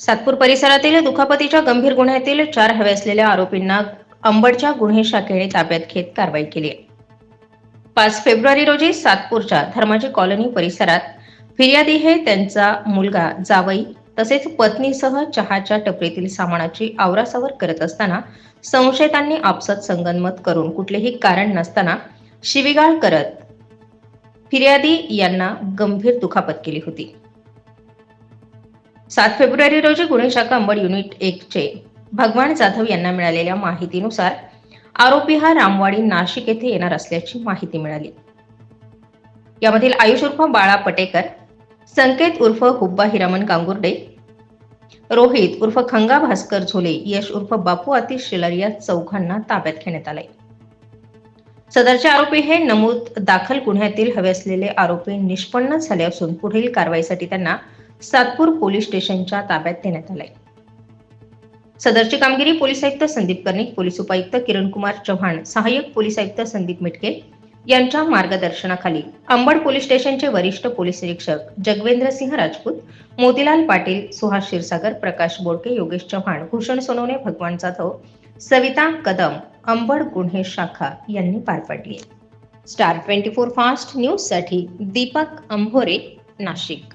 सातपूर परिसरातील दुखापतीच्या गंभीर गुन्ह्यातील चार हवे असलेल्या आरोपींना अंबडच्या गुन्हे शाखेने ताब्यात घेत कारवाई केली पाच फेब्रुवारी रोजी सातपूरच्या धर्माजी कॉलनी परिसरात फिर्यादी हे त्यांचा मुलगा जावई तसेच पत्नीसह चहाच्या टपरीतील सामानाची आवरासावर करत असताना संशयितांनी आपसात संगनमत करून कुठलेही कारण नसताना शिवीगाळ करत फिर्यादी यांना गंभीर दुखापत केली होती. सात फेब्रुवारी रोजी गुन्हे शाखा अंबड युनिट एकचे भगवान जाधव यांना मिळालेल्या माहितीनुसार आरोपी हा रामवाडी नाशिक येथे येणार असल्याची माहिती मिळाली. यामधील आयुष उर्फ बाळा पटेकर संकेत उर्फ हुब्बा हिरामन गांगुर्डे रोहित उर्फ खंगा भास्कर झोले यश उर्फ बापू आतिश शेलार या चौघांना ताब्यात घेण्यात आले सदरचे आरोपी हे नमूद दाखल गुन्ह्यातील हवे असलेले आरोपी निष्पन्न झाले असून पुढील कारवाईसाठी त्यांना सातपूर पोलीस स्टेशनच्या ताब्यात देण्यात आलंय. सदरची कामगिरी पोलीस आयुक्त संदीप कर्णिक पोलीस उपायुक्त किरण कुमार चव्हाण सहाय्यक पोलीस आयुक्त संदीप मिटके यांच्या मार्गदर्शनाखाली अंबड पोलीस स्टेशनचे वरिष्ठ पोलीस निरीक्षक जगवेंद्र सिंह राजपूत मोतीलाल पाटील सुहास क्षीरसागर प्रकाश बोडके योगेश चव्हाण भूषण सोनवणे भगवान जाधव सविता कदम अंबड गुन्हे शाखा यांनी पार पाडली. स्टार ट्वेंटी फोर फास्ट न्यूजसाठी दीपक अंभोरे नाशिक.